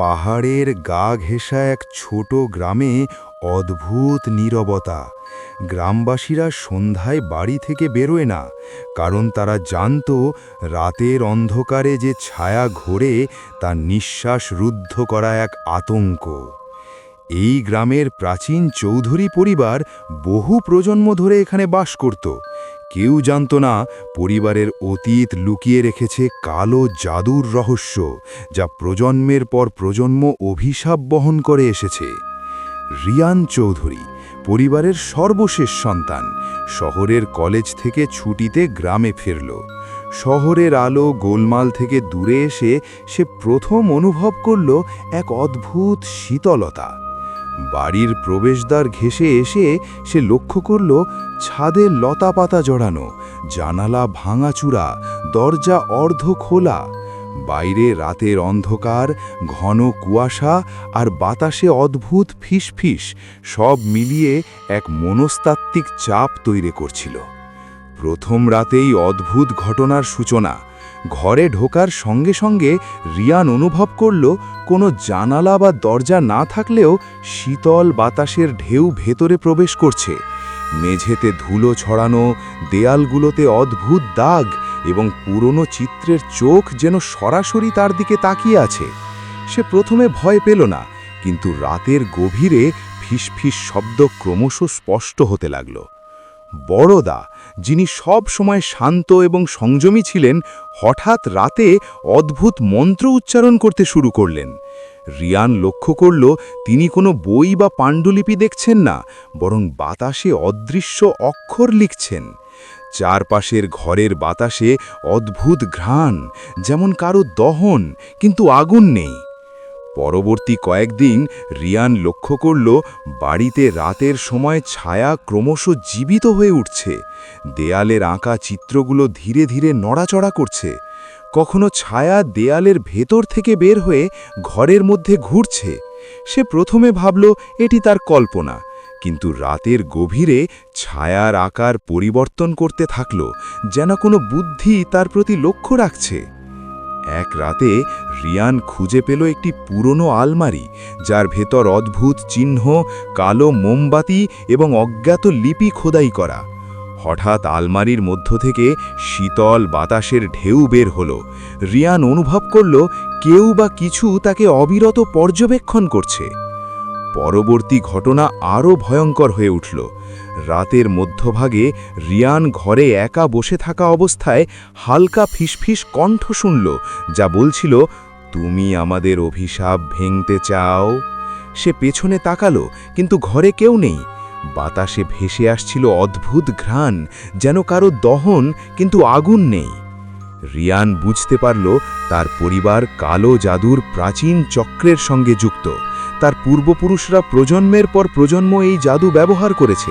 পাহাড়ের গা ঘেঁষা এক ছোট গ্রামে অদ্ভুত নীরবতা। গ্রামবাসীরা সন্ধ্যায় বাড়ি থেকে বেরোয় না, কারণ তারা জানত রাতের অন্ধকারে যে ছায়া ঘোরে তা নিঃশ্বাস রুদ্ধ করা এক আতঙ্ক। এই গ্রামের প্রাচীন চৌধুরী পরিবার বহু প্রজন্ম ধরে এখানে বাস করত। কেউ জানত না পরিবারের অতীত লুকিয়ে রেখেছে কালো জাদুর রহস্য, যা প্রজন্মের পর প্রজন্ম অভিশাপ বহন করে এসেছে। রিয়ান চৌধুরী, পরিবারের সর্বশেষ সন্তান, শহরের কলেজ থেকে ছুটিতে গ্রামে ফিরল। শহরের আলো গোলমাল থেকে দূরে এসে সে প্রথম অনুভব করল এক অদ্ভুত শীতলতা। বাড়ির প্রবেশদ্বার ঘেঁষে এসে সে লক্ষ্য করল ছাদে লতা পাতা জড়ানো, জানালা ভাঙাচূড়া দরজা অর্ধ খোলা। বাইরে রাতের অন্ধকার, ঘন কুয়াশা আর বাতাসে অদ্ভুত ফিসফিস, সব মিলিয়ে এক মনস্তাত্ত্বিক চাপ তৈরি করছিল। প্রথম রাতেই অদ্ভুত ঘটনার সূচনা ঘরে ঢোকার সঙ্গে সঙ্গে রিয়ান অনুভব করল, কোনো জানালা বা দরজা না থাকলেও শীতল বাতাসের ঢেউ ভেতরে প্রবেশ করছে। মেঝেতে ধুলো ছড়ানো, দেয়ালগুলোতে অদ্ভুত দাগ এবং পুরনো চিত্রের চোখ যেন সরাসরি তার দিকে তাকিয়ে আছে। সে প্রথমে ভয় পেল না, কিন্তু রাতের গভীরে ফিসফিস শব্দ ক্রমশ স্পষ্ট হতে লাগল। বড়দা যিনি সব সময় শান্ত এবং সংযমী ছিলেন, হঠাৎ রাতে অদ্ভুত মন্ত্র উচ্চারণ করতে শুরু করলেন। রিয়ান লক্ষ্য করল, তিনি কোনো বই বা পাণ্ডুলিপি দেখছেন না, বরং বাতাসে অদৃশ্য অক্ষর লিখছেন। চারপাশের ঘরের বাতাসে অদ্ভুত ঘ্রাণ, যেমন কারও দহন, কিন্তু আগুন নেই। পরবর্তী কয়েকদিন রিয়ান লক্ষ্য করল, বাড়িতে রাতের সময় ছায়া ক্রমশ জীবিত হয়ে উঠছে। দেয়ালের আঁকা চিত্রগুলো ধীরে ধীরে নড়াচড়া করছে। কখনো ছায়া দেয়ালের ভেতর থেকে বের হয়ে ঘরের মধ্যে ঘুরছে। সে প্রথমে ভাবল, এটি তার কল্পনা। কিন্তু রাতের গভীরে ছায়ার আকার পরিবর্তন করতে থাকল, যেন কোনো বুদ্ধি তার প্রতি লক্ষ্য রাখছে। এক রাতে রিয়ান খুঁজে পেল একটি পুরনো আলমারি, যার ভেতর অদ্ভুত চিহ্ন, কালো মোমবাতি এবং অজ্ঞাত লিপি খোদাই করা। হঠাৎ আলমারির মধ্য থেকে শীতল বাতাসের ঢেউ বের হল। রিয়ান অনুভব করল কেউ বা কিছু তাকে অবিরত পর্যবেক্ষণ করছে। পরবর্তী ঘটনা আরও ভয়ঙ্কর হয়ে উঠল। রাতের মধ্যভাগে রিয়ান ঘরে একা বসে থাকা অবস্থায় হালকা ফিসফিস কণ্ঠ শুনল, যা বলছিল, তুমি আমাদের অভিশাপ ভেঙতে চাও? সে পেছনে তাকালো, কিন্তু ঘরে কেউ নেই। বাতাসে ভেসে আসছিল অদ্ভুত ঘ্রাণ, যেন কারও দহন কিন্তু আগুন নেই। রিয়ান বুঝতে পারল, তার পরিবার কালো জাদুর প্রাচীন চক্রের সঙ্গে যুক্ত। তার পূর্বপুরুষরা প্রজন্মের পর প্রজন্ম এই জাদু ব্যবহার করেছে।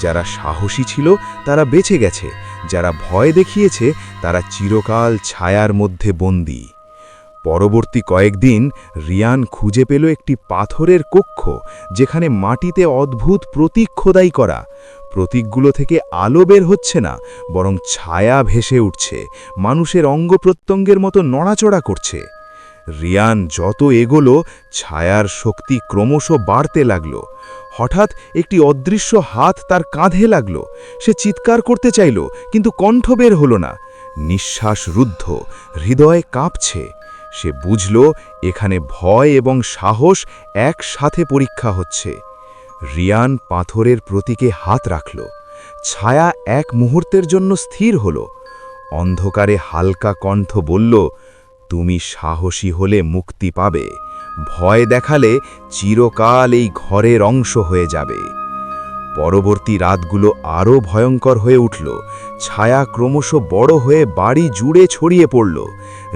যারা সাহসী ছিল, তারা বেঁচে গেছে। যারা ভয় দেখিয়েছে, তারা চিরকাল ছায়ার মধ্যে বন্দী। পরবর্তী কয়েকদিন রিয়ান খুঁজে পেল একটি পাথরের কক্ষ, যেখানে মাটিতে অদ্ভুত প্রতীক খোদাই করা। প্রতীকগুলো থেকে আলো বের হচ্ছে না, বরং ছায়া ভেসে উঠছে, মানুষের অঙ্গ প্রত্যঙ্গের মতো নড়াচড়া করছে। রিয়ান যত এগোলো, ছায়ার শক্তি ক্রমশ বাড়তে লাগল। হঠাৎ একটি অদৃশ্য হাত তার কাঁধে লাগল। সে চিৎকার করতে চাইল, কিন্তু কণ্ঠ বের হল না। নিঃশ্বাস রুদ্ধ, হৃদয় কাঁপছে। সে বুঝল, এখানে ভয় এবং সাহস একসাথে পরীক্ষা হচ্ছে। রিয়ান পাথরের প্রতীকে হাত রাখল। ছায়া এক মুহূর্তের জন্য স্থির হল। অন্ধকারে হালকা কণ্ঠ বলল, তুমি সাহসী হলে মুক্তি পাবে। ভয় দেখালে চিরকাল এই ঘরের অংশ হয়ে যাবে। পরবর্তী রাতগুলো আরও ভয়ঙ্কর হয়ে উঠল। ছায়া ক্রমশ বড় হয়ে বাড়ি জুড়ে ছড়িয়ে পড়ল।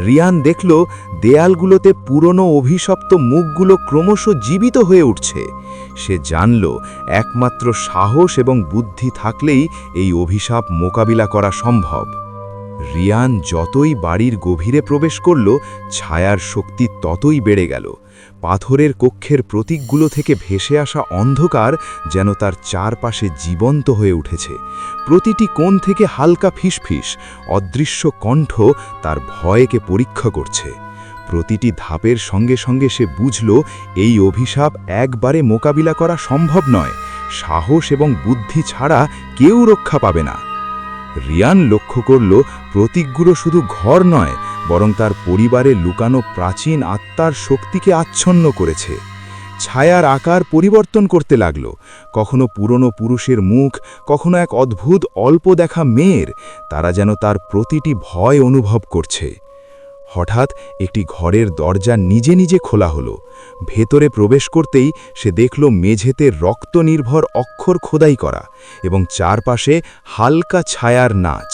রিয়ান দেখল, দেয়ালগুলোতে পুরনো অভিশপ্ত মুখগুলো ক্রমশ জীবিত হয়ে উঠছে। সে জানল, একমাত্র সাহস এবং বুদ্ধি থাকলেই এই অভিশাপ মোকাবিলা করা সম্ভব। রিয়ান যতই বাড়ির গভীরে প্রবেশ করল, ছায়ার শক্তি ততই বেড়ে গেল। পাথরের কক্ষের প্রতীকগুলো থেকে ভেসে আসা অন্ধকার যেন তার চারপাশে জীবন্ত হয়ে উঠেছে। প্রতিটি কোণ থেকে হালকা ফিসফিস, অদৃশ্য কণ্ঠ তার ভয়কে পরীক্ষা করছে। প্রতিটি ধাপের সঙ্গে সঙ্গে সে বুঝল, এই অভিশাপ একবারে মোকাবিলা করা সম্ভব নয়। সাহস এবং বুদ্ধি ছাড়া কেউ রক্ষা পাবে না। রিয়ান লক্ষ্য করল, প্রতীকগুলো শুধু ঘর নয়, বরং তার পরিবারে লুকানো প্রাচীন আত্মার শক্তিকে আচ্ছন্ন করেছে। ছায়ার আকার পরিবর্তন করতে লাগল। কখনো পুরনো পুরুষের মুখ, কখনো এক অদ্ভুত অল্প দেখা মেয়ের, তারা যেন তার প্রতিটি ভয় অনুভব করছে। হঠাৎ একটি ঘরের দরজা নিজে নিজে খোলা হলো। ভেতরে প্রবেশ করতেই সে দেখল মেঝেতে রক্ত নির্ভর অক্ষর খোদাই করা এবং চারপাশে হালকা ছায়ার নাচ।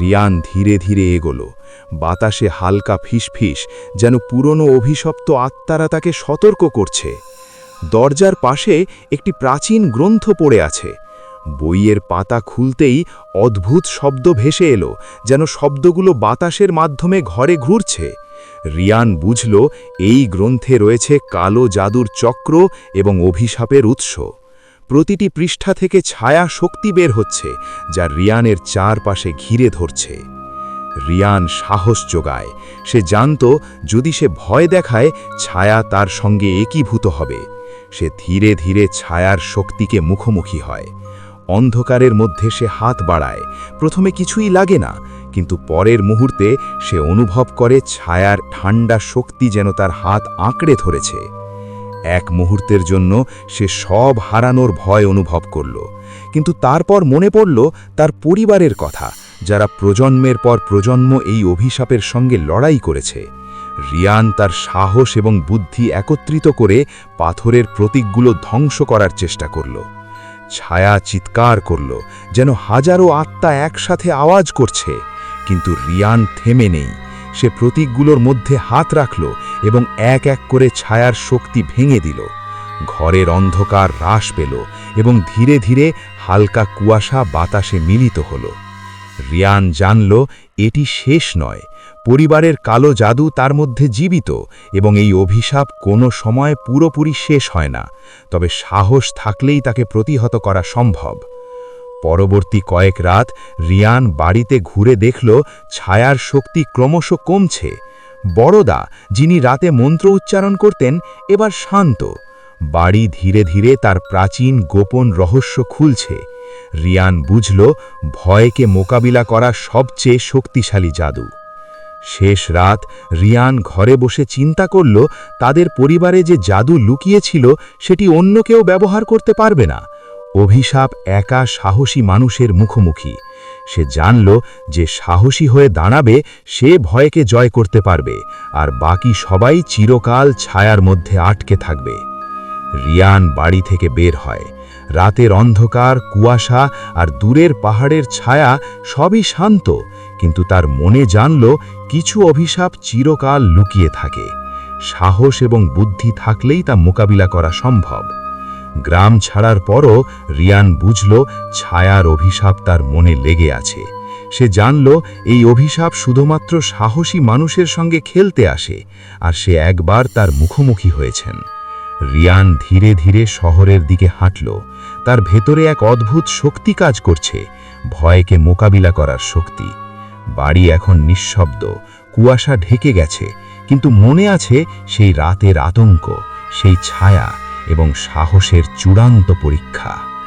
রিয়ান ধীরে ধীরে এগোলো। বাতাসে হালকা ফিসফিস যেন পুরনো অভিশপ্ত আত্মারা তাকে সতর্ক করছে। দরজার পাশে একটি প্রাচীন গ্রন্থ পড়ে আছে। বইয়ের পাতা খুলতেই অদ্ভুত শব্দ ভেসে এলো, যেন শব্দগুলো বাতাসের মাধ্যমে ঘরে ঘুরছে। রিয়ান বুঝল, এই গ্রন্থে রয়েছে কালো জাদুর চক্র এবং অভিশাপের উৎস। প্রতিটি পৃষ্ঠা থেকে ছায়া শক্তি বের হচ্ছে, যা রিয়ানের চারপাশে ঘিরে ধরছে। রিয়ান সাহস যোগায়। সে জানত, যদি সে ভয় দেখায়, ছায়া তার সঙ্গে একীভূত হবে। সে ধীরে ধীরে ছায়ার শক্তিকে মুখোমুখি হয়। অন্ধকারের মধ্যে সে হাত বাড়ায়। প্রথমে কিছুই লাগে না, কিন্তু পরের মুহূর্তে সে অনুভব করে ছায়ার ঠান্ডা শক্তি যেন তার হাত আঁকড়ে ধরেছে। এক মুহূর্তের জন্য সে সব হারানোর ভয় অনুভব করল, কিন্তু তারপর মনে পড়ল তার পরিবারের কথা, যারা প্রজন্মের পর প্রজন্ম এই অভিশাপের সঙ্গে লড়াই করেছে। রিয়ান তার সাহস এবং বুদ্ধি একত্রিত করে পাথরের প্রতীকগুলো ধ্বংস করার চেষ্টা করল। ছায়া চিৎকার করল, যেন হাজারো আত্মা একসাথে আওয়াজ করছে। কিন্তু রিয়ান থেমে নেই। সে প্রতীকগুলোর মধ্যে হাত রাখল এবং এক এক করে ছায়ার শক্তি ভেঙে দিল। ঘরের অন্ধকার হ্রাস পেল এবং ধীরে ধীরে হালকা কুয়াশা বাতাসে মিলিত হল। রিয়ান জানল, এটি শেষ নয়। পরিবারের কালো জাদু তার মধ্যে জীবিত এবং এই অভিশাপ কোনো সময় পুরোপুরি শেষ হয় না, তবে সাহস থাকলেই তাকে প্রতিহত করা সম্ভব। পরবর্তী কয়েক রাত, রিয়ান বাড়িতে ঘুরে দেখল ছায়ার শক্তি ক্রমশ কমছে। বড়দা, যিনি রাতে মন্ত্র উচ্চারণ করতেন, এবার শান্ত। বাড়ি ধীরে ধীরে তার প্রাচীন গোপন রহস্য খুলছে। রিয়ান বুঝল, ভয়কে মোকাবিলা করা সবচেয়ে শক্তিশালী জাদু। শেষ রাত রিয়ান ঘরে বসে চিন্তা করল, তাদের পরিবারে যে জাদু লুকিয়েছিল, সেটি অন্য কেউ ব্যবহার করতে পারবে না। অভিশাপ একা সাহসী মানুষের মুখোমুখি। সে জানল যে সাহসী হয়ে দাঁড়াবে, সে ভয়কে জয় করতে পারবে, আর বাকি সবাই চিরকাল ছায়ার মধ্যে আটকে থাকবে। রিয়ান বাড়ি থেকে বের হয়। রাতের অন্ধকার, কুয়াশা আর দূরের পাহাড়ের ছায়া সবই শান্ত। কিন্তু তার মনে জানল কিছু অভিশাপ চিরকাল লুকিয়ে থাকে। সাহস এবং বুদ্ধি থাকলেই তা মোকাবিলা করা সম্ভব। গ্রাম ছাড়ার পরও রিয়ান বুঝল ছায়ার অভিশাপ তার মনে লেগে আছে। সে জানল এই অভিশাপ শুধুমাত্র সাহসী মানুষের সঙ্গে খেলতে আসে আর সে একবার তার মুখোমুখি হয়েছেন। রিয়ান ধীরে ধীরে শহরের দিকে হাঁটল। তার ভেতরে এক অদ্ভুত শক্তি কাজ করছে। ভয়কে মোকাবিলা করার শক্তি। বাড়ি এখন নিঃশব্দ, কুয়াশা ঢেকে গেছে, কিন্তু মনে আছে সেই রাতের আতঙ্ক, সেই ছায়া এবং সাহসের চূড়ান্ত পরীক্ষা।